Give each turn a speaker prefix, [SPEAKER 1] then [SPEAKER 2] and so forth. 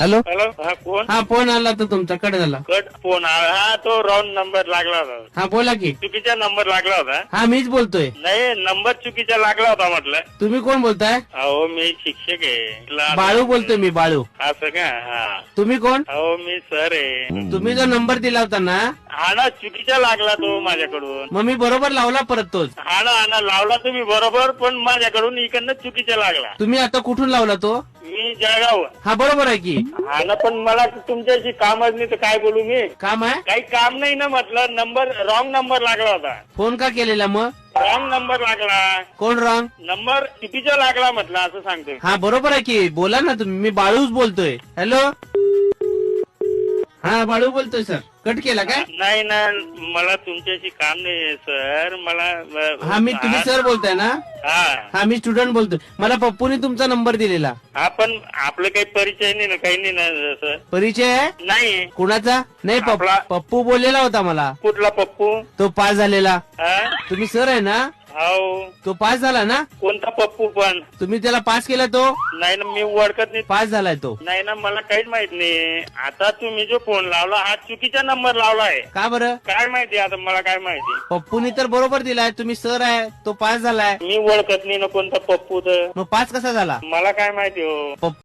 [SPEAKER 1] Hello
[SPEAKER 2] hello हा कोण
[SPEAKER 1] हा फोन आला तर तुमचा कडे झाला.
[SPEAKER 2] कट फोन हा तो रॉंग नंबर लागला होता.
[SPEAKER 1] हा बोला की.
[SPEAKER 2] चुकीचा नंबर लागला होता.
[SPEAKER 1] हा मीच बोलतोय.
[SPEAKER 2] नाही नंबर चुकीचा लागला होता म्हटलं.
[SPEAKER 1] तुम्ही कोण बोलताय?
[SPEAKER 2] अहो मी शिक्षक आहे. ला-
[SPEAKER 1] बाळू बोलतोय मी बाळू.
[SPEAKER 2] असं का? हा.
[SPEAKER 1] तुम्ही कोण?
[SPEAKER 2] अहो मी सर आहे.
[SPEAKER 1] तुम्ही जो नंबर दिला होता ना
[SPEAKER 2] हा ना चुकीचा लागला तो माझ्याकडून.
[SPEAKER 1] मग मी बरोबर लावला परत तोच.
[SPEAKER 2] हा ना हा ना लावला तुम्ही बरोबर पण माझ्याकडून इकडनं चुकीचा लागला.
[SPEAKER 1] तुम्ही आता कुठून लावला तो?
[SPEAKER 2] मी जळगाव.
[SPEAKER 1] हा बरोबर आहे की.
[SPEAKER 2] हा ना पण मला तुमच्याशी कामच नाही तर काय बोलू मी?
[SPEAKER 1] काम आहे?
[SPEAKER 2] काही काम नाही ना म्हटलं नंबर रॉंग नंबर लागला होता.
[SPEAKER 1] फोन का केलेला मग?
[SPEAKER 2] रॉंग नंबर लागला.
[SPEAKER 1] कोण रॉंग
[SPEAKER 2] नंबर चुकीचा लागला म्हटलं असं सांगतोय.
[SPEAKER 1] हा बरोबर आहे की. बोला ना तुम्ही मी बाळूच बोलतोय. हॅलो हा बाळू बोलतोय सर कट केला काय?
[SPEAKER 2] नाही ना मला तुमच्याशी काम नाही सर. मला
[SPEAKER 1] हा मी तुम्ही सर बोलताय ना?
[SPEAKER 2] हा.
[SPEAKER 1] मी स्टुडंट बोलतोय. मला पप्पूने तुमचा नंबर दिलेला.
[SPEAKER 2] हा पण आपलं काही परिचय नाही ना काही नाही ना सर.
[SPEAKER 1] परिचय आहे?
[SPEAKER 2] नाही.
[SPEAKER 1] कुणाचा? नाही. पप्पू बोललेला होता मला.
[SPEAKER 2] कुठला पप्पू?
[SPEAKER 1] तो पास झालेला. तुम्ही सर आहे ना?
[SPEAKER 2] हो
[SPEAKER 1] तो पास झाला ना?
[SPEAKER 2] कोणता पप्पू पण.
[SPEAKER 1] तुम्ही त्याला पास केला तो?
[SPEAKER 2] नाही ना मी ओळखत नाही.
[SPEAKER 1] पास झालाय तो.
[SPEAKER 2] नाही ना मला काहीच माहीत नाही. आता तुम्ही जो फोन लावला हा चुकीचा नंबर लावला आहे.
[SPEAKER 1] का बरं?
[SPEAKER 2] काय माहिती आता मला काय माहिती.
[SPEAKER 1] पप्पूनी तर बरोबर दिलाय तुम्ही सर आहे तो पास झालाय.
[SPEAKER 2] मी ओळखत नाही ना कोणता पप्पू तर.
[SPEAKER 1] मग पास कसा झाला?
[SPEAKER 2] मला काय माहिती हो.
[SPEAKER 1] पप्पू